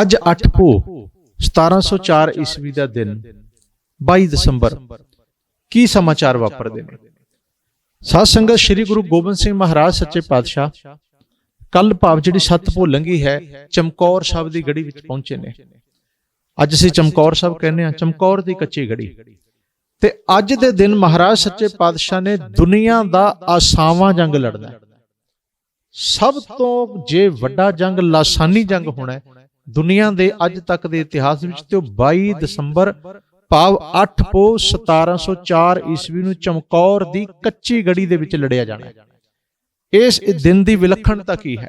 ਅੱਜ 8 ਪੋ 1704 ਈਸਵੀ ਦਾ ਦਿਨ 22 ਦਸੰਬਰ। ਕੀ ਸਮਾਚਾਰ ਵਾਪਰਦੇ ਨੇ? ਸਾਧ ਸੰਗਤ ਸ੍ਰੀ ਗੁਰੂ ਗੋਬਿੰਦ ਸਿੰਘ ਮਹਾਰਾਜ ਸੱਚੇ ਪਾਤਸ਼ਾਹ ਕੱਲ ਭਾਵ ਜਿਹੜੀ ਸੱਤ ਭੋ ਲੰਗੀ ਹੈ, ਚਮਕੌਰ ਸਾਹਿਬ ਦੀ ਗੜੀ ਵਿੱਚ ਪਹੁੰਚੇ ਨੇ। ਅੱਜ ਅਸੀਂ ਚਮਕੌਰ ਸਾਹਿਬ ਕਹਿੰਦੇ ਆ ਚਮਕੌਰ ਦੀ ਕੱਚੀ ਗੜੀ। ਤੇ ਅੱਜ ਦੇ ਦਿਨ ਮਹਾਰਾਜ ਸੱਚੇ ਪਾਤਸ਼ਾਹ ਨੇ ਦੁਨੀਆ ਦਾ ਆਸਾਵਾਂ ਜੰਗ ਲੜਨਾ ਸਭ ਤੋਂ ਜੇ ਵੱਡਾ ਜੰਗ ਲਾਸਾਨੀ ਜੰਗ ਹੋਣਾ ਹੈ ਦੁਨੀਆ ਦੇ ਅੱਜ ਤੱਕ ਦੇ ਇਤਿਹਾਸ ਵਿੱਚ ਤੇ 22 ਦਸੰਬਰ ਭਾਵ 8 ਪੋ 1704 ਈਸਵੀ ਨੂੰ ਚਮਕੌਰ ਦੀ ਕੱਚੀ ਗੜੀ ਦੇ ਵਿੱਚ ਲੜਿਆ ਜਾਣਾ ਹੈ। ਇਸ ਦਿਨ ਦੀ ਵਿਲੱਖਣਤਾ ਕੀ ਹੈ?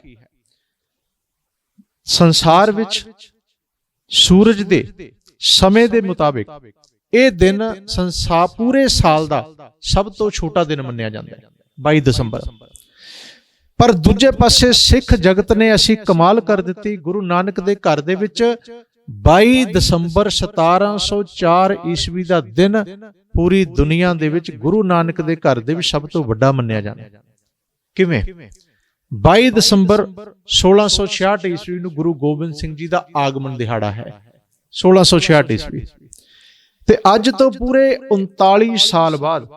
ਸੰਸਾਰ ਵਿੱਚ ਸੂਰਜ ਦੇ ਸਮੇਂ ਦੇ ਮੁਤਾਬਿਕ ਇਹ ਦਿਨ ਸੰਸਾਰ ਪੂਰੇ ਸਾਲ ਦਾ ਸਭ ਤੋਂ ਛੋਟਾ ਦਿਨ ਮੰਨਿਆ ਜਾਂਦਾ ਹੈ 22 ਦਸੰਬਰ। ਪਰ ਦੂਜੇ ਪਾਸੇ ਸਿੱਖ ਜਗਤ ਨੇ ਅਸੀਂ ਕਮਾਲ ਕਰ ਦਿੱਤੀ ਗੁਰੂ ਨਾਨਕ ਦੇ ਘਰ ਦੇ ਵਿੱਚ 22 ਦਸੰਬਰ 1704 ਈਸਵੀ ਦਾ ਦਿਨ ਪੂਰੀ ਦੁਨੀਆ ਦੇ ਵਿੱਚ ਗੁਰੂ ਨਾਨਕ ਦੇ ਘਰ ਦੇ ਵਿੱਚ ਸਭ ਤੋਂ ਵੱਡਾ ਮੰਨਿਆ ਜਾਂਦਾ ਕਿਵੇਂ? 22 ਦਸੰਬਰ 1666 ਈਸਵੀ ਨੂੰ ਗੁਰੂ ਗੋਬਿੰਦ ਸਿੰਘ ਜੀ ਦਾ ਆਗਮਨ ਦਿਹਾੜਾ ਹੈ। 1666 ਈਸਵੀ। ਤੇ ਅੱਜ ਤੋਂ ਪੂਰੇ 39 ਸਾਲ ਬਾਅਦ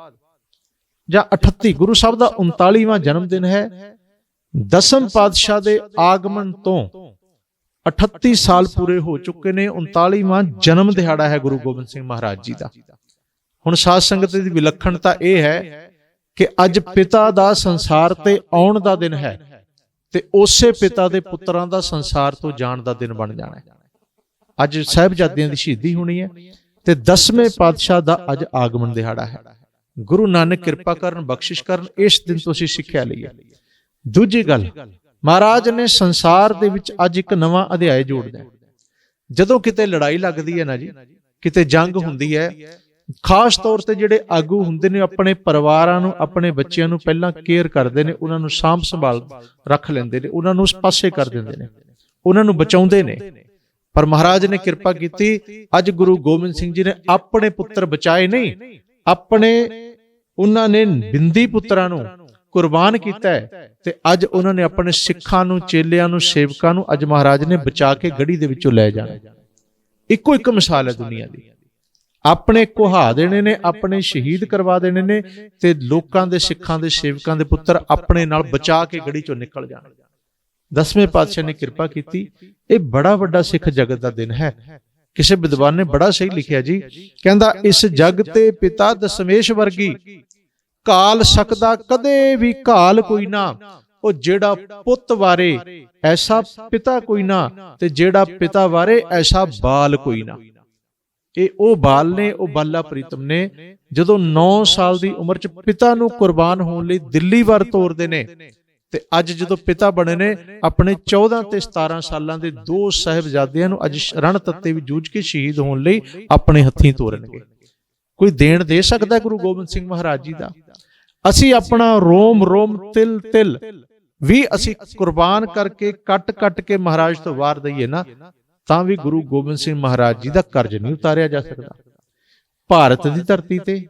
ਜਾਂ 38 ਗੁਰੂ ਸਾਹਿਬ ਦਾ 39ਵਾਂ ਜਨਮ ਦਿਨ ਹੈ। ਦਸਮ ਪਾਤਸ਼ਾਹ ਦੇ ਆਗਮਨ ਤੋਂ 38 ਸਾਲ ਪੂਰੇ ਹੋ ਚੁੱਕੇ ਨੇ 39ਵਾਂ ਜਨਮ ਦਿਹਾੜਾ ਹੈ ਗੁਰੂ ਗੋਬਿੰਦ ਸਿੰਘ ਮਹਾਰਾਜ ਜੀ ਦਾ। ਹੁਣ ਸਾਧ ਸੰਗਤ ਦੀ ਵਿਲੱਖਣਤਾ ਇਹ ਹੈ ਕਿ ਅੱਜ ਪਿਤਾ ਦਾ ਸੰਸਾਰ ਤੇ ਆਉਣ ਦਾ ਦਿਨ ਹੈ ਤੇ ਉਸੇ ਪਿਤਾ ਦੇ ਪੁੱਤਰਾਂ ਦਾ ਸੰਸਾਰ ਤੋਂ ਜਾਣ ਦਾ ਦਿਨ ਬਣ ਜਾਣਾ ਹੈ। ਅੱਜ ਸਾਹਿਬਜ਼ਾਦਿਆਂ ਦੀ ਸ਼ਹੀਦੀ ਹੋਣੀ ਹੈ ਤੇ 10ਵੇਂ ਪਾਤਸ਼ਾਹ ਦਾ ਅੱਜ ਆਗਮਨ ਦਿਹਾੜਾ ਹੈ। ਗੁਰੂ ਨਾਨਕ ਕਿਰਪਾ ਕਰਨ, ਬਖਸ਼ਿਸ਼ ਕਰਨ, ਇਸ ਦਿਨ ਤੋਂ ਅਸੀਂ ਸਿੱਖਿਆ ਲਈ ਹੈ। ਦੂਜੀ ਗੱਲ, ਮਹਾਰਾਜ ਨੇ ਸੰਸਾਰ ਦੇ ਵਿੱਚ ਅੱਜ ਇੱਕ ਨਵਾਂ ਅਧਿਆਇ ਜੋੜਦਾ ਜਦੋਂ ਕਿਤੇ ਲੜਾਈ ਲੱਗਦੀ ਹੈ ਨਾ ਜੀ, ਕਿਤੇ ਜੰਗ ਹੁੰਦੀ ਹੈ, ਖਾਸ ਤੌਰ ਤੇ ਜਿਹੜੇ ਆਗੂ ਹੁੰਦੇ ਨੇ ਆਪਣੇ ਪਰਿਵਾਰਾਂ ਨੂੰ, ਆਪਣੇ ਬੱਚਿਆਂ ਨੂੰ ਪਹਿਲਾਂ ਕੇਅਰ ਕਰਦੇ ਨੇ, ਉਹਨਾਂ ਨੂੰ ਸਾਂਭ ਸੰਭਾਲ ਰੱਖ ਲੈਂਦੇ ਨੇ, ਉਹਨਾਂ ਨੂੰ ਉਸ ਪਾਸੇ ਕਰ ਦਿੰਦੇ ਨੇ, ਉਹਨਾਂ ਨੂੰ ਬਚਾਉਂਦੇ ਨੇ। ਪਰ ਮਹਾਰਾਜ ਨੇ ਕਿਰਪਾ ਕੀਤੀ, ਅੱਜ ਗੁਰੂ ਗੋਬਿੰਦ ਸਿੰਘ ਜੀ ਨੇ ਆਪਣੇ ਪੁੱਤਰ ਬਚਾਏ ਨਹੀਂ, ਆਪਣੇ, ਉਹਨਾਂ ਨੇ ਬਿੰਦੀ ਪੁੱਤਰਾਂ ਨੂੰ ਕੁਰਬਾਨ ਕੀਤਾ ਹੈ ਤੇ ਅੱਜ ਉਹਨਾਂ ਨੇ ਆਪਣੇ ਸਿੱਖਾਂ ਨੂੰ, ਚੇਲਿਆਂ ਨੂੰ, ਸੇਵਕਾਂ ਨੂੰ ਅੱਜ ਮਹਾਰਾਜ ਨੇ ਬਚਾ ਕੇ ਗੜੀ ਦੇ ਵਿੱਚੋਂ ਲੈ ਜਾਣਾ। ਇੱਕੋ ਇੱਕ ਮਿਸਾਲ ਹੈ ਦੁਨੀਆ ਦੀ। ਆਪਣੇ ਕੁਹਾ ਦੇਣੇ ਨੇ, ਆਪਣੇ ਸ਼ਹੀਦ ਕਰਵਾ ਦੇਣੇ ਨੇ ਤੇ ਲੋਕਾਂ ਦੇ ਸਿੱਖਾਂ ਦੇ ਸੇਵਕਾਂ ਦੇ ਪੁੱਤਰ ਆਪਣੇ ਨਾਲ ਬਚਾ ਕੇ ਗੜੀ ਚੋਂ ਨਿਕਲ ਜਾਣ। ਦਸਵੇਂ ਪਾਤਸ਼ਾਹ ਨੇ ਕਿਰਪਾ ਕੀਤੀ। ਇਹ ਬੜਾ ਵੱਡਾ ਸਿੱਖ ਜਗਤ ਦਾ ਦਿਨ ਹੈ। ਕਿਸੇ ਵਿਦਵਾਨ ਨੇ ਬੜਾ ਸਹੀ ਲਿਖਿਆ ਜੀ, ਕਹਿੰਦਾ, ਇਸ ਜਗ ਤੇ ਪਿਤਾ ਦਸ਼ਮੇਸ਼ ਵਰਗੀ ਕਾਲ ਸਕਦਾ ਕਦੇ ਵੀ ਕਾਲ ਕੋਈ ਨਾ। ਉਹ ਜਿਹੜਾ ਪੁੱਤ ਵਾਰੇ ਐਸਾ ਪਿਤਾ ਕੋਈ ਨਾ ਤੇ ਜਿਹੜਾ ਪਿਤਾ ਵਾਰੇ ਐਸਾ ਬਾਲ ਕੋਈ ਨਾ। ਇਹ ਉਹ ਬਾਲ ਨੇ, ਉਹ ਬਾਲਾ ਪ੍ਰੀਤਮ ਨੇ, ਜਦੋਂ 9 ਸਾਲ ਦੀ ਉਮਰ 'ਚ ਪਿਤਾ ਨੂੰ ਕੁਰਬਾਨ ਹੋਣ ਲਈ ਦਿੱਲੀ ਵੱਲ ਤੋਰਦੇ ਨੇ ਤੇ ਅੱਜ ਜਦੋਂ ਪਿਤਾ ਬਣੇ ਨੇ, ਆਪਣੇ 14 ਤੇ 17 ਸਾਲਾਂ ਦੇ ਦੋ ਸਹਿਬਜ਼ਾਦਿਆਂ ਨੂੰ ਅੱਜ ਰਣ ਤੱਤੇ ਵੀ ਜੂਝ ਕੇ ਸ਼ਹੀਦ ਹੋਣ ਲਈ ਆਪਣੇ ਹੱਥੀਂ ਤੋਰਨਗੇ। ਕੋਈ ਦੇਣ ਦੇ ਸਕਦਾ ਗੁਰੂ ਗੋਬਿੰਦ ਸਿੰਘ ਮਹਾਰਾਜ ਜੀ ਦਾ? ਅਸੀਂ ਆਪਣਾ ਰੋਮ ਰੋਮ, ਤਿਲ ਤਿਲ ਵੀ ਅਸੀਂ ਕੁਰਬਾਨ ਕਰਕੇ ਕੱਟ ਕੱਟ ਕੇ ਮਹਾਰਾਜ ਤੋਂ ਵਾਰ ਦਈਏ ਨਾ, ਤਾਂ ਵੀ ਗੁਰੂ ਗੋਬਿੰਦ ਸਿੰਘ ਮਹਾਰਾਜ ਜੀ ਦਾ ਕਰਜ਼ ਨਹੀਂ ਉਤਾਰਿਆ ਜਾ ਸਕਦਾ। ਭਾਰਤ ਦੀ ਧਰਤੀ ਤੇ,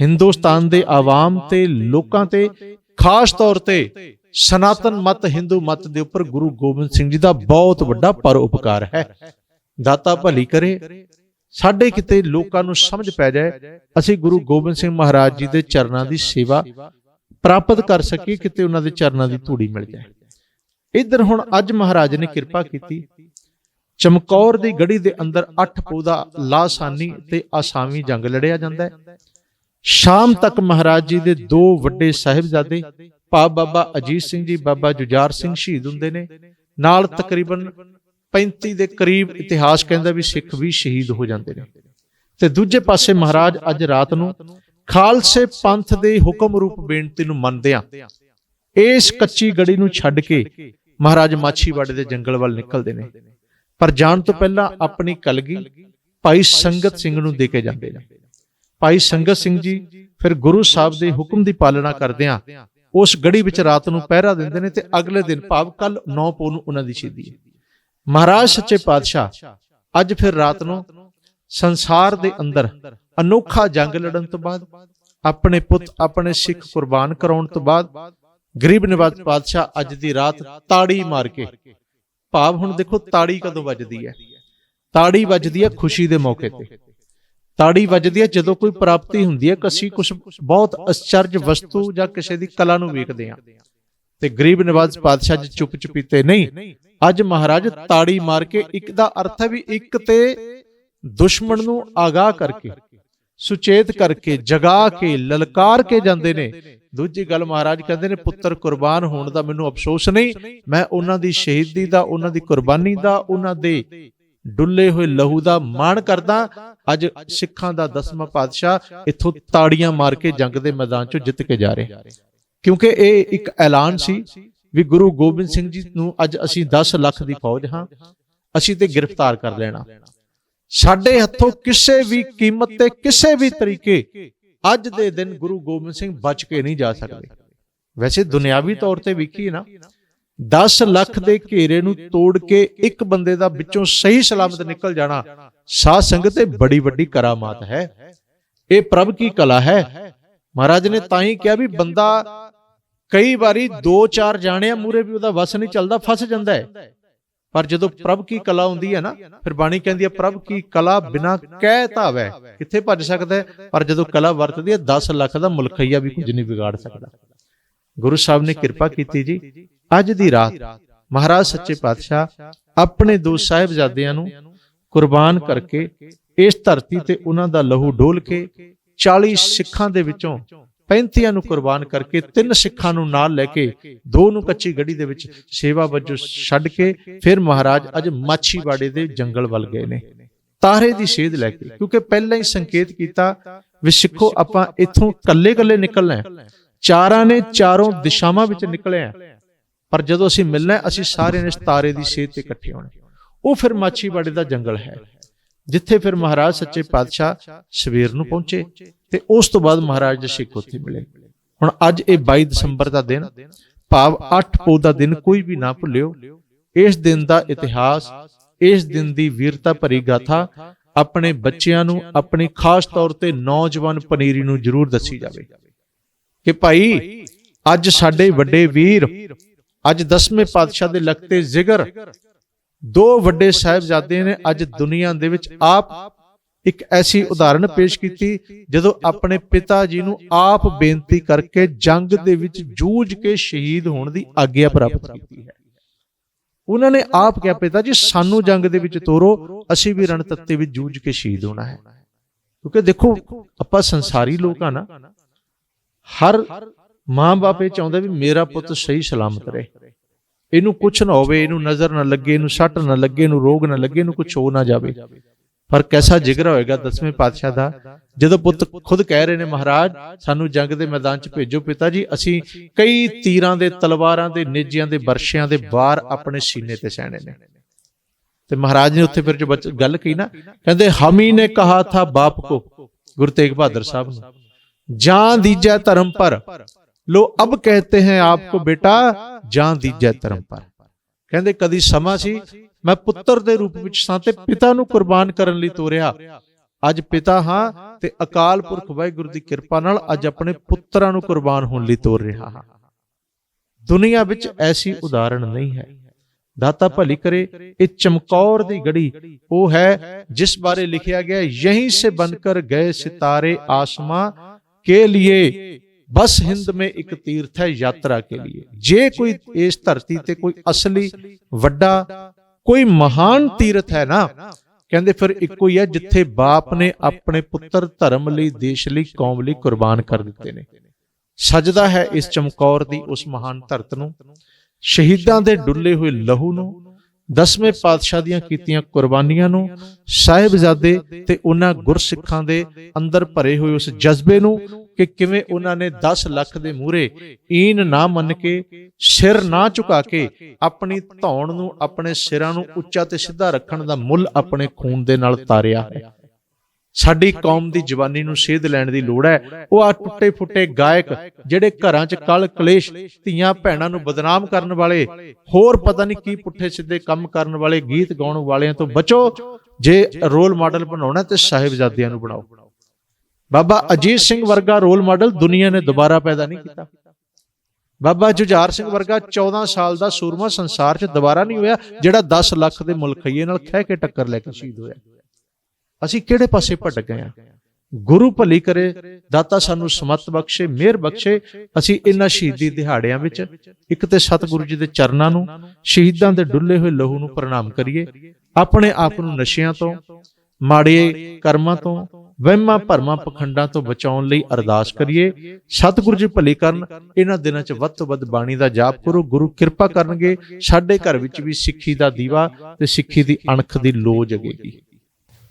ਹਿੰਦੁਸਤਾਨ ਦੇ ਆਵਾਮ ਤੇ, ਲੋਕਾਂ ਤੇ, ਖਾਸ ਤੌਰ ਤੇ ਸਨਾਤਨ ਮਤ, ਹਿੰਦੂ ਮਤ ਦੇ ਉੱਪਰ ਗੁਰੂ ਗੋਬਿੰਦ ਸਿੰਘ ਜੀ ਦਾ ਬਹੁਤ ਵੱਡਾ ਪਰ ਉਪਕਾਰ ਹੈ। ਦਾਤਾ ਭਲੀ ਕਰੇ ਸਾਡੇ ਕਿਤੇ ਲੋਕਾਂ ਨੂੰ ਸਮਝ ਪੈ ਜਾਏ, ਅਸੀਂ ਗੁਰੂ ਗੋਬਿੰਦ ਸਿੰਘ ਮਹਾਰਾਜ ਜੀ ਦੇ ਚਰਨਾਂ ਦੀ ਸੇਵਾ ਪ੍ਰਾਪਤ ਕਰ ਸਕੀਏ, ਕਿਤੇ ਉਹਨਾਂ ਦੇ ਚਰਨਾਂ ਦੀ ਧੂੜੀ ਮਿਲ ਜਾਏ। ਇੱਧਰ ਹੁਣ ਅੱਜ ਮਹਾਰਾਜ ਨੇ ਕਿਰਪਾ ਕੀਤੀ। ਚਮਕੌਰ ਦੀ ਗੜੀ ਦੇ ਅੰਦਰ 8 ਪੌਦਾ ਲਾਸਾਨੀ ਤੇ ਆਸਾਮੀ ਜੰਗ ਲੜਿਆ ਜਾਂਦਾ ਹੈ। ਸ਼ਾਮ ਤੱਕ ਮਹਾਰਾਜ ਜੀ ਦੇ ਦੋ ਵੱਡੇ ਸਾਹਿਬਜ਼ਾਦੇ ਭਾ ਬਾਬਾ ਅਜੀਤ ਸਿੰਘ ਜੀ, ਬਾਬਾ ਜੁਝਾਰ ਸਿੰਘ ਸ਼ਹੀਦ ਹੁੰਦੇ ਨੇ। ਨਾਲ ਤਕਰੀਬਨ 35 ਦੇ ਕਰੀਬ ਇਤਿਹਾਸ ਕਹਿੰਦਾ ਵੀ ਸਿੱਖ ਵੀ ਸ਼ਹੀਦ ਹੋ ਜਾਂਦੇ ਨੇ। ਤੇ ਦੂਜੇ ਪਾਸੇ ਮਹਾਰਾਜ ਅੱਜ ਰਾਤ ਨੂੰ ਖਾਲਸੇ ਪੰਥ ਦੇ ਹੁਕਮ ਰੂਪ ਬੇਨਤੀ ਨੂੰ ਮੰਨਦਿਆਂ ਇਸ ਕੱਚੀ ਗੜੀ ਨੂੰ ਛੱਡ ਕੇ ਮਹਾਰਾਜ ਮਾਛੀਵਾੜੇ ਦੇ ਜੰਗਲ ਵੱਲ ਨਿਕਲਦੇ ਨੇ। ਪਰ ਜਾਣ ਤੋਂ ਪਹਿਲਾਂ ਆਪਣੀ ਕਲਗੀ ਭਾਈ ਸੰਗਤ ਸਿੰਘ ਨੂੰ ਦੇ ਕੇ ਜਾਂਦੇ ਨੇ। ਭਾਈ ਸੰਗਤ ਸਿੰਘ ਜੀ ਫਿਰ ਗੁਰੂ ਸਾਹਿਬ ਦੇ ਹੁਕਮ ਦੀ ਪਾਲਣਾ ਕਰਦਿਆਂ ਉਸ ਗੜੀ ਵਿੱਚ ਰਾਤ ਨੂੰ ਪਹਿਰਾ ਦਿੰਦੇ ਨੇ ਤੇ ਅਗਲੇ ਦਿਨ ਭਾਵ ਕੱਲ 9 ਪੋ ਨੂੰ ਉਹਨਾਂ ਦੀ ਸ਼ਹੀਦੀ ਹੈ ਮਹਾਰਾਜ ਸੱਚੇ ਪਾਤਸ਼ਾਹ, ਅੱਜ ਫਿਰ ਰਾਤ ਨੂੰ ਸੰਸਾਰ ਦੇ ਅੰਦਰ ਅਨੋਖਾ ਜੰਗ ਲੜਨ ਤੋਂ ਬਾਅਦ, ਆਪਣੇ ਪੁੱਤ, ਆਪਣੇ ਸਿੱਖ ਕੁਰਬਾਨ ਕਰਾਉਣ ਤੋਂ ਬਾਅਦ, ਗਰੀਬ ਨਿਵਾਜ ਪਾਤਸ਼ਾਹ ਅੱਜ ਦੀ ਰਾਤ ਤਾੜੀ ਮਾਰ ਕੇ, ਭਾਵ ਹੁਣ ਦੇਖੋ ਤਾੜੀ ਕਦੋਂ ਵੱਜਦੀ ਹੈ? ਤਾੜੀ ਵੱਜਦੀ ਹੈ ਖੁਸ਼ੀ ਦੇ ਮੌਕੇ ਤੇ। ਤਾੜੀ ਵੱਜਦੀ ਹੈ ਜਦੋਂ ਕੋਈ ਪ੍ਰਾਪਤੀ ਹੁੰਦੀ ਹੈ ਕਸੀ ਕੁਝ ਬਹੁਤ ਅਚਰਜ ਵਸਤੂ ਜਾਂ ਕਿਸੇ ਦੀ ਕਲਾ ਨੂੰ ਵੇਖਦੇ ਆ ਤੇ ਗਰੀਬ ਨਿਵਾਜ਼ ਪਾਤਸ਼ਾਹ ਜੀ ਚੁੱਪ ਚੁਪੀਤੇ ਨਹੀਂ ਅੱਜ ਮਹਾਰਾਜ ਤਾੜੀ ਮਾਰ ਕੇ ਇੱਕ ਦਾ ਅਰਥ ਹੈ ਵੀ ਇੱਕ ਤੇ ਦੁਸ਼ਮਣ ਨੂੰ ਆਗਾਹ ਕਰਕੇ, ਸੁਚੇਤ ਕਰਕੇ, ਜਗਾ ਕੇ, ਲਲਕਾਰ ਕੇ ਜਾਂਦੇ ਨੇ। ਦੂਜੀ ਗੱਲ ਮਹਾਰਾਜ ਕਹਿੰਦੇ ਨੇ, ਪੁੱਤਰ ਕੁਰਬਾਨ ਹੋਣ ਦਾ ਮੈਨੂੰ ਅਫਸੋਸ ਨਹੀਂ। ਮੈਂ ਉਹਨਾਂ ਦੀ ਸ਼ਹੀਦੀ ਦਾ, ਉਹਨਾਂ ਦੀ ਕੁਰਬਾਨੀ ਦਾ, ਉਹਨਾਂ ਦੇ ਡੁੱਲੇ ਹੋਏ ਲਹੂ ਦਾ ਮਾਣ ਕਰਦਾ। ਅੱਜ ਸਿੱਖਾਂ ਦਾ ਦਸਵਾਂ ਪਾਤਸ਼ਾਹ ਇੱਥੋਂ ਤਾੜੀਆਂ ਮਾਰ ਕੇ ਜੰਗ ਦੇ ਮੈਦਾਨ ਚੋਂ ਜਿੱਤ ਕੇ ਜਾ ਰਿਹਾ। ਕਿਉਂਕਿ ਇਹ ਇੱਕ ਐਲਾਨ ਸੀ। ਵੀ ਗੁਰੂ ਗੋਬਿੰਦ ਸਿੰਘ ਜੀ ਨੂੰ ਅੱਜ ਅਸੀਂ 10 ਲੱਖ ਦੀ ਫੌਜ ਹਾਂ, ਅਸੀਂ ਤੇ ਗ੍ਰਿਫਤਾਰ ਕਰ ਲੈਣਾ। ਸਾਡੇ ਹੱਥੋਂ ਕਿਸੇ ਵੀ ਕੀਮਤ ਤੇ ਕਿਸੇ ਵੀ ਤਰੀਕੇ ਅੱਜ ਦੇ ਦਿਨ ਗੁਰੂ ਗੋਬਿੰਦ ਸਿੰਘ ਬਚ ਕੇ ਨਹੀਂ ਜਾ ਸਕਦੇ। ਵੈਸੇ ਦੁਨਿਆਵੀ ਤੌਰ ਤੇ ਵੇਖੀਏ ਨਾ 10 ਲੱਖ ਦੇ ਘੇਰੇ ਨੂੰ ਤੋੜ ਕੇ ਇੱਕ ਬੰਦੇ ਦਾ ਵਿੱਚੋਂ ਸਹੀ ਸਲਾਮਤ ਨਿਕਲ ਜਾਣਾ ਸਾਧ ਸੰਗਤ ਤੇ ਬੜੀ ਵੱਡੀ ਕਰਾਮਾਤ ਹੈ। ਇਹ ਪ੍ਰਭ ਕੀ ਕਲਾ ਹੈ? ਮਹਾਰਾਜ ਨੇ ਤਾਂ ਹੀ ਕਿਹਾ ਵੀ ਬੰਦਾ ਕਈ ਵਾਰੀ 2-4 ਜਾਣਿਆਂ ਮੂਰੇ ਵੀ ਉਹਦਾ ਵਸ ਨਹੀਂ ਚੱਲਦਾ, ਫਸ ਜਾਂਦਾ ਹੈ। ਪਰ ਜਦੋਂ ਪ੍ਰਭ ਕੀ ਕਲਾ ਹੁੰਦੀ ਹੈ ਨਾ, ਫਿਰ ਬਾਣੀ ਕਹਿੰਦੀ ਹੈ, ਪ੍ਰਭ ਕੀ ਕਲਾ ਬਿਨਾ ਕਹਿ ਧਾਵੈ। ਕਿੱਥੇ ਭੱਜ ਸਕਦਾ ਹੈ? ਪਰ ਜਦੋਂ ਕਲਾ ਵਰਤਦੀ ਹੈ 10 ਲੱਖ ਦਾ ਮੁਲਕਈਆ ਵੀ ਕੁਝ ਨਹੀਂ ਵਿਗਾੜ ਸਕਦਾ। ਗੁਰੂ ਸਾਹਿਬ ਨੇ ਕਿਰਪਾ ਕੀਤੀ ਜੀ, ਅੱਜ ਦੀ ਰਾਤ ਮਹਾਰਾਜ ਸੱਚੇ ਪਾਤਸ਼ਾਹ ਆਪਣੇ ਦੋ ਸਾਹਿਬਜ਼ਾਦਿਆਂ ਨੂੰ ਕੁਰਬਾਨ ਕਰਕੇ ਇਸ ਧਰਤੀ ਤੇ ਉਹਨਾਂ ਦਾ ਲਹੂ ਡੋਲ ਕੇ 40 ਸਿੱਖਾਂ ਦੇ ਵਿੱਚੋਂ 35 ਨੂੰ ਕੁਰਬਾਨ ਕਰਕੇ ਤਿੰਨ ਸਿੱਖਾਂ ਨੂੰ ਨਾਲ ਲੈ ਕੇ ਦੋ ਨੂੰ ਕੱਚੀ ਗੱਡੀ ਦੇ ਵਿੱਚ ਸੇਵਾ ਵਜੋਂ ਛੱਡ ਕੇ ਫਿਰ ਮਹਾਰਾਜ ਅੱਜ ਮਾਛੀਵਾੜੇ ਦੇ ਜੰਗਲ ਵੱਲ ਗਏ ਨੇ। ਤਾਰੇ ਦੀ ਸੇਧ ਲੈ ਕੇ, ਕਿਉਂਕਿ ਪਹਿਲਾਂ ਹੀ ਸੰਕੇਤ ਕੀਤਾ ਵੀ ਸਿੱਖੋ, ਆਪਾਂ ਇੱਥੋਂ ਕੱਲੇ-ਕੱਲੇ ਨਿਕਲਣਾ ਹੈ। ਚਾਰਾਂ ਨੇ ਚਾਰੋਂ ਦਿਸ਼ਾਵਾਂ ਵਿੱਚ ਨਿਕਲਿਆ ਪਰ ਜਦੋਂ ਅਸੀਂ ਮਿਲਣਾ, ਅਸੀਂ ਸਾਰੇ ਨੇ ਤਾਰੇ ਦੀ ਸੇਧ ਤੇ ਇਕੱਠੇ ਹੋਣਾ। ਉਹ ਫਿਰ ਮਾਛੀਵਾੜੇ ਦਾ ਜੰਗਲ ਹੈ, ਜਿੱਥੇ ਫਿਰ ਮਹਾਰਾਜ ਸੱਚੇ ਪਾਤਸ਼ਾਹ ਸਵੇਰ ਨੂੰ ਪਹੁੰਚੇ। ਤੇ ਉਸ ਤੋਂ ਬਾਅਦ ਮਹਾਰਾਜ ਦੇ ਸਿੱਖ ਉੱਥੇ ਮਿਲੇ। ਹੁਣ ਅੱਜ ਇਹ 22 ਦਸੰਬਰ ਦਾ ਦਿਨ, ਭਾਵ 8 ਪੋ ਦਾ ਦਿਨ ਕੋਈ ਵੀ ਨਾ ਭੁੱਲਿਓ। ਇਸ ਦਿਨ ਦਾ ਇਤਿਹਾਸ, ਇਸ ਦਿਨ ਦੀ ਵੀਰਤਾ ਭਰੀ ਗਾਥਾ ਆਪਣੇ ਬੱਚਿਆਂ ਨੂੰ ਆਪਣੀ ਖਾਸ ਤੌਰ ਤੇ ਨੌਜਵਾਨ ਪਨੀਰੀ ਨੂੰ ਜ਼ਰੂਰ ਦੱਸੀ ਜਾਵੇ ਕਿ ਭਾਈ, ਅੱਜ ਸਾਡੇ ਵੱਡੇ ਵੀਰ, ਅੱਜ ਦਸਵੇਂ ਪਾਤਸ਼ਾਹ ਦੇ ਲਖਤੇ ਜ਼ਿਗਰ, ਦੋ ਵੱਡੇ ਸਾਹਿਬਜ਼ਾਦੇ ਨੇ ਅੱਜ ਦੁਨੀਆ ਦੇ ਵਿੱਚ ਆਪ ਇੱਕ ਐਸੀ ਉਦਾਹਰਣ ਪੇਸ਼ ਕੀਤੀ ਜਦੋਂ ਆਪਣੇ ਪਿਤਾ ਜੀ ਨੂੰ ਆਪ ਬੇਨਤੀ ਕਰਕੇ ਜੰਗ ਦੇ ਵਿੱਚ ਜੂਝ ਕੇ ਸ਼ਹੀਦ ਹੋਣ ਦੀ ਆਗਿਆ ਪ੍ਰਾਪਤ ਕੀਤੀ ਹੈ। ਉਹਨਾਂ ਨੇ ਆਪ ਕਿਹਾ ਪਿਤਾ ਜੀ ਸਾਨੂੰ ਜੰਗ ਦੇ ਵਿੱਚ ਤੋਰੋ ਅਸੀਂ ਵੀ ਰਣਤੱਤੇ ਵਿੱਚ ਜੂਝ ਕੇ ਸ਼ਹੀਦ ਹੋਣਾ ਹੈ। ਕਿਉਂਕਿ ਦੇਖੋ ਆਪਾਂ ਸੰਸਾਰੀ ਲੋਕ ਆ ਨਾ। ਹਰ ਮਾਂ-ਬਾਪ ਚਾਹੁੰਦਾ ਵੀ ਮੇਰਾ ਪੁੱਤ ਸਹੀ ਸਲਾਮਤ ਰਹੇ। ਇਹਨੂੰ ਕੁਝ ਨਾ ਹੋਵੇ ਇਹਨੂੰ ਨਜ਼ਰ ਨਾ ਲੱਗੇ ਇਹਨੂੰ ਸੱਟ ਨਾ ਲੱਗੇ ਇਹਨੂੰ ਰੋਗ ਨਾ ਲੱਗੇ ਇਹਨੂੰ ਕੁਝ ਹੋ ਨਾ ਜਾਵੇ। ਪਰ ਕੈਸਾ ਜਿਗਰਾ ਹੋਏਗਾ ਦਸਵੇਂ ਪਾਤਸ਼ਾਹ ਦਾ? ਜਦੋਂ ਪੁੱਤ ਖੁਦ ਕਹਿ ਰਹੇ ਨੇ, ਮਹਾਰਾਜ, ਸਾਨੂੰ ਜੰਗ ਦੇ ਮੈਦਾਨ 'ਚ ਭੇਜੋ ਪਿਤਾ ਜੀ। ਅਸੀਂ ਕਈ ਤੀਰਾਂ ਦੇ, ਤਲਵਾਰਾਂ ਦੇ, ਨੇਜਿਆਂ ਦੇ ਵਰਸ਼ਿਆਂ ਦੇ ਬਾਰ ਆਪਣੇ ਸੀਨੇ ਤੇ ਸਹਿਣੇ ਨੇ। ਤੇ ਮਹਾਰਾਜ ਨੇ ਉੱਥੇ ਫਿਰ ਜੋ ਬੱਚ- ਗੱਲ ਕਹੀ ਨਾ, ਕਹਿੰਦੇ, ਹਮੀ ਨੇ ਕਹਾ ਥਾ ਬਾਪ ਕੋ, ਗੁਰੂ ਤੇਗ ਬਹਾਦਰ ਸਾਹਿਬ ਨੂੰ ਜਾਂ ਦੀਜੈ ਧਰਮ ਪਰ। ਲੋ, ਅਬ ਕਹਤੇ ਹੈ ਆਪਕੋ ਬੇਟਾ ਜਾਂ ਦੀਜੈ ਧਰਮ ਪਰ। ਕਹਿੰਦੇ, ਕਦੀ ਸਮਾਂ ਸੀ ਮੈਂ ਪੁੱਤਰ ਦੇ ਰੂਪ ਵਿੱਚ ਸਾਂ ਤੇ ਪਿਤਾ ਨੂੰ ਕੁਰਬਾਨ ਕਰਨ ਲਈ ਤੋਰਿਆ। ਅੱਜ ਪਿਤਾ ਹਾਂ ਤੇ ਅਕਾਲ ਪੁਰਖ ਵਾਹਿਗੁਰੂ ਦੀ ਕਿਰਪਾ ਨਾਲ ਅੱਜ ਆਪਣੇ ਪੁੱਤਰਾਂ ਨੂੰ ਕੁਰਬਾਨ ਹੋਣ ਲਈ ਤੋਰ ਰਿਹਾ ਹਾਂ। ਦੁਨੀਆ ਵਿੱਚ ਐਸੀ ਉਦਾਹਰਣ ਨਹੀਂ ਹੈ। ਦਾਤਾ ਭਲੀ ਕਰੇ, ਇਹ ਚਮਕੌਰ ਦੀ ਗੜੀ ਉਹ ਹੈ ਜਿਸ ਬਾਰੇ ਲਿਖਿਆ ਗਿਆ, ਯਹੀਂ ਸੇ ਬਣਕਰ ਗਏ ਸਿਤਾਰੇ ਆਸਮਾਂ ਕੇ ਲਿਏ, ਬਸ ਹਿੰਦ ਮੇ ਇੱਕ ਤੀਰਥ ਹੈ ਯਾਤਰਾ ਕੇ ਲਿਏ। ਜੇ ਕੋਈ ਇਸ ਧਰਤੀ ਤੇ ਕੋਈ ਅਸਲੀ ਵੱਡਾ ਕੋਈ ਮਹਾਨ ਤੀਰਥ ਹੈ ਨਾ? ਕਹਿੰਦੇ ਫਿਰ ਇੱਕੋ ਹੀ ਹੈ ਜਿੱਥੇ ਬਾਪ ਨੇ ਆਪਣੇ ਪੁੱਤਰ ਧਰਮ ਲਈ, ਦੇਸ਼ ਲਈ, ਕੌਮ ਲਈ ਕੁਰਬਾਨ ਕਰ ਦਿੱਤੇ ਨੇ। ਸਜਦਾ ਹੈ ਇਸ ਚਮਕੌਰ ਦੀ ਉਸ ਮਹਾਨ ਧਰਤ ਨੂੰ। ਸ਼ਹੀਦਾਂ ਦੇ ਡੁੱਲੇ ਹੋਏ ਲਹੂ ਨੂੰ ਦਸਵੇਂ ਪਾਤਸ਼ਾਹ ਦੀਆਂ ਕੀਤੀਆਂ ਕੁਰਬਾਨੀਆਂ ਨੂੰ ਸਾਹਿਬਜ਼ਾਦੇ ਤੇ ਉਹਨਾਂ ਗੁਰਸਿੱਖਾਂ ਦੇ ਅੰਦਰ ਭਰੇ ਹੋਏ ਉਸ ਜਜ਼ਬੇ ਨੂੰ ਕਿ ਕਿਵੇਂ ਉਹਨਾਂ ਨੇ 10 ਲੱਖ ਦੇ ਮੂਹਰੇ ਈਨ ਨਾ ਮੰਨ ਕੇ, ਸਿਰ ਨਾ ਝੁਕਾ ਕੇ ਆਪਣੀ ਧੌਣ ਨੂੰ ਆਪਣੇ ਸਿਰਾਂ ਨੂੰ ਉੱਚਾ ਤੇ ਸਿੱਧਾ ਰੱਖਣ ਦਾ ਮੁੱਲ ਆਪਣੇ ਖੂਨ ਦੇ ਨਾਲ ਤਾਰਿਆ ਹੈ। ਸਾਡੀ ਕੌਮ ਦੀ ਜਵਾਨੀ ਨੂੰ ਸੇਧ ਲੈਣ ਦੀ ਲੋੜ ਹੈ। ਉਹ ਆ ਟੁੱਟੇ ਫੁੱਟੇ ਗਾਇਕ, ਜਿਹੜੇ ਘਰਾਂ 'ਚ ਕਲ ਕਲੇਸ਼, ਧੀਆਂ ਭੈਣਾਂ ਨੂੰ ਬਦਨਾਮ ਕਰਨ ਵਾਲੇ, ਹੋਰ ਪਤਾ ਨਹੀਂ ਕੀ ਪੁੱਠੇ ਸਿੱਧੇ ਕੰਮ ਕਰਨ ਵਾਲੇ ਗੀਤ ਗਾਉਣ ਵਾਲਿਆਂ ਤੋਂ ਬਚੋ। ਜੇ ਰੋਲ ਮਾਡਲ ਬਣਾਉਣਾ ਤੇ ਸਾਹਿਬਜ਼ਾਦਿਆਂ ਨੂੰ ਬਣਾਓ। ਬਾਬਾ ਅਜੀਤ ਸਿੰਘ ਵਰਗਾ ਰੋਲ ਮਾਡਲ ਦੁਨੀਆ ਨੇ ਦੁਬਾਰਾ ਪੈਦਾ ਨਹੀਂ ਕੀਤਾ। ਬਾਬਾ ਜੁਝਾਰ ਸਿੰਘ ਵਰਗਾ 14 ਸਾਲ ਦਾ ਸੂਰਮਾ ਸੰਸਾਰ 'ਚ ਦੁਬਾਰਾ ਨਹੀਂ ਹੋਇਆ, ਜਿਹੜਾ 10 ਲੱਖ ਦੇ ਮੁਲਖਈਏ ਨਾਲ ਖਹਿ ਕੇ ਟੱਕਰ ਲੈ ਕੇ ਸ਼ਹੀਦ ਹੋਇਆ। ਅਸੀਂ ਕਿਹੜੇ ਪਾਸੇ ਭਟਕ ਗਏ ਆ ਗੁਰੂ ਭਲੀ ਕਰੇ, ਦਾਤਾ ਸਾਨੂੰ ਸਮਤ ਬਖਸ਼ੇ, ਮਿਹਰ ਬਖਸ਼ੇ। ਅਸੀਂ ਇਹਨਾਂ ਸ਼ਹੀਦੀ ਦਿਹਾੜਿਆਂ ਵਿੱਚ ਇੱਕ ਤੇ ਸਤਿਗੁਰੂ ਜੀ ਦੇ ਚਰਨਾਂ ਨੂੰ, ਸ਼ਹੀਦਾਂ ਦੇ ਡੁੱਲੇ ਹੋਏ ਲਹੂ ਨੂੰ ਪ੍ਰਣਾਮ ਕਰੀਏ। ਆਪਣੇ ਆਪ ਨੂੰ ਨਸ਼ਿਆਂ ਤੋਂ, ਮਾੜੇ ਕਰਮਾਂ ਤੋਂ, ਵਹਿਮਾਂ ਭਰਮਾਂ ਪਖੰਡਾਂ ਤੋਂ ਬਚਾਉਣ ਲਈ ਅਰਦਾਸ ਕਰੀਏ। ਸਤਿਗੁਰੂ ਜੀ ਭਲੀ ਕਰਨ, ਇਹਨਾਂ ਦਿਨਾਂ 'ਚ ਵੱਧ ਤੋਂ ਵੱਧ ਬਾਣੀ ਦਾ ਜਾਪ ਕਰੋ। ਗੁਰੂ ਕਿਰਪਾ ਕਰਨਗੇ, ਸਾਡੇ ਘਰ ਵਿੱਚ ਵੀ ਸਿੱਖੀ ਦਾ ਦੀਵਾ ਤੇ ਸਿੱਖੀ ਦੀ ਅਣਖ ਦੀ ਲੋ ਜਗੇਗੀ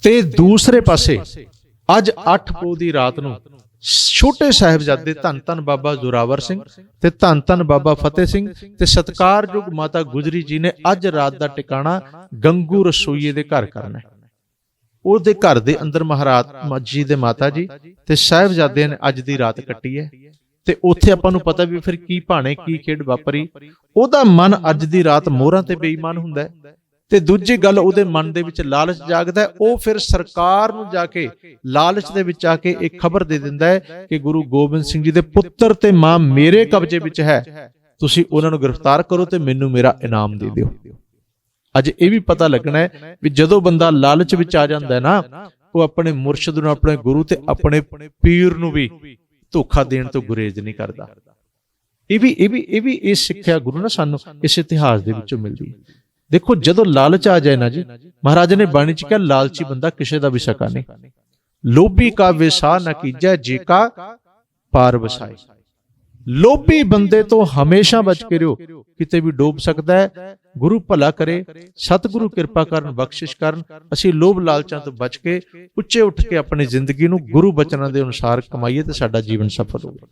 ਤੇ ਦੂਸਰੇ ਪਾਸੇ, ਅੱਜ 8 ਪੋ ਦੀ ਰਾਤ ਨੂੰ, ਛੋਟੇ ਸਾਹਿਬਜ਼ਾਦੇ ਧੰਨ ਧੰਨ ਬਾਬਾ ਜ਼ੋਰਾਵਰ ਸਿੰਘ ਤੇ ਧੰਨ ਧੰਨ ਬਾਬਾ ਫਤਿਹ ਸਿੰਘ ਤੇ ਸਤਕਾਰਯੋਗ ਮਾਤਾ ਗੁਜਰੀ ਜੀ ਨੇ ਅੱਜ ਰਾਤ ਦਾ ਟਿਕਾਣਾ ਗੰਗੂ ਰਸੋਈਏ ਦੇ ਘਰ ਕਰਨਾ ਹੈ। ਉਹਦੇ ਘਰ ਦੇ ਅੰਦਰ ਮਹਾਰਾਜ ਮੱਜੀ ਦੇ ਮਾਤਾ ਜੀ ਤੇ ਸਾਹਿਬਜ਼ਾਦਿਆਂ ਨੇ ਅੱਜ ਦੀ ਰਾਤ ਕੱਟੀ ਹੈ ਤੇ ਉੱਥੇ ਆਪਾਂ ਨੂੰ ਪਤਾ ਵੀ ਫਿਰ ਕੀ ਭਾਣੇ, ਕੀ ਖੇਡ ਵਾਪਰੀ। ਉਹਦਾ ਮਨ ਅੱਜ ਦੀ ਰਾਤ ਮੋਹਰਾਂ ਤੇ ਬੇਈਮਾਨ ਹੁੰਦਾ ਹੈ। ਤੇ ਦੂਜੀ ਗੱਲ ਉਹਦੇ ਮਨ ਦੇ ਵਿੱਚ ਲਾਲਚ ਜਾਗਦਾ ਉਹ ਫਿਰ ਸਰਕਾਰ ਨੂੰ ਜਾ ਕੇ ਲਾਲਚ ਦੇ ਵਿੱਚ ਆ ਕੇ ਇੱਕ ਖਬਰ ਦੇ ਦਿੰਦਾ ਹੈ ਕਿ ਗੁਰੂ ਗੋਬਿੰਦ ਸਿੰਘ ਜੀ ਦੇ ਪੁੱਤਰ ਤੇ ਮਾਂ ਮੇਰੇ ਕਬਜ਼ੇ ਵਿੱਚ ਹੈ। ਤੁਸੀਂ ਉਹਨਾਂ ਨੂੰ ਗ੍ਰਿਫਤਾਰ ਕਰੋ ਤੇ ਮੈਨੂੰ ਮੇਰਾ ਇਨਾਮ ਦੇ ਦਿਓ। ਅੱਜ ਇਹ ਵੀ ਪਤਾ ਲੱਗਣਾ ਹੈ ਵੀ ਜਦੋਂ ਬੰਦਾ ਲਾਲਚ ਵਿੱਚ ਆ ਜਾਂਦਾ ਹੈ ਨਾ, ਉਹ ਆਪਣੇ ਮੁਰਸ਼ਿਦ ਨੂੰ, ਆਪਣੇ ਗੁਰੂ ਤੇ ਆਪਣੇ ਪੀਰ ਨੂੰ ਵੀ ਧੋਖਾ ਦੇਣ ਤੋਂ ਗੁਰੇਜ਼ ਨਹੀਂ ਕਰਦਾ। ਇਹ ਵੀ ਇਹ ਵੀ ਇਹ ਵੀ ਇਹ ਸਿੱਖਿਆ ਗੁਰੂ ਨੇ ਸਾਨੂੰ ਇਸ ਇਤਿਹਾਸ ਦੇ ਵਿੱਚੋਂ ਮਿਲਦੀ ਹੈ। ਦੇਖੋ, ਜਦੋਂ ਲਾਲਚ ਆ ਜਾਏ ਨਾ ਜੀ, ਮਹਾਰਾਜ ਨੇ ਬਾਣੀ ਚ ਕਿਹਾ, ਲਾਲਚੀ ਬੰਦਾ ਕਿਸੇ ਦਾ ਵੀ ਸਕਾ ਨਹੀਂ। ਲੋਭੀ ਕਾ ਵਿਸਾ ਨਾ ਕੀਜੈ, ਜੇ ਕਾ ਪਾਰ ਵਸਾਈ। ਲੋਭੀ ਬੰਦੇ ਤੋਂ ਹਮੇਸ਼ਾ ਬਚ ਕੇ ਰਹੋ ਕਿਤੇ ਵੀ ਡੋਬ ਸਕਦਾ ਹੈ, ਗੁਰੂ ਭਲਾ ਕਰੇ, ਸਤਿਗੁਰੂ ਕਿਰਪਾ ਕਰਨ, ਬਖਸ਼ਿਸ਼ ਕਰਨ, ਅਸੀਂ ਲੋਭ ਲਾਲਚਾਂ ਤੋਂ ਬਚ ਕੇ, ਉੱਚੇ ਉੱਠ ਕੇ ਆਪਣੀ ਜ਼ਿੰਦਗੀ ਨੂੰ ਗੁਰੂ ਬਚਨਾਂ ਦੇ ਅਨੁਸਾਰ ਕਮਾਈਏ ਤੇ ਸਾਡਾ ਜੀਵਨ ਸਫਲ ਹੋਵੇ।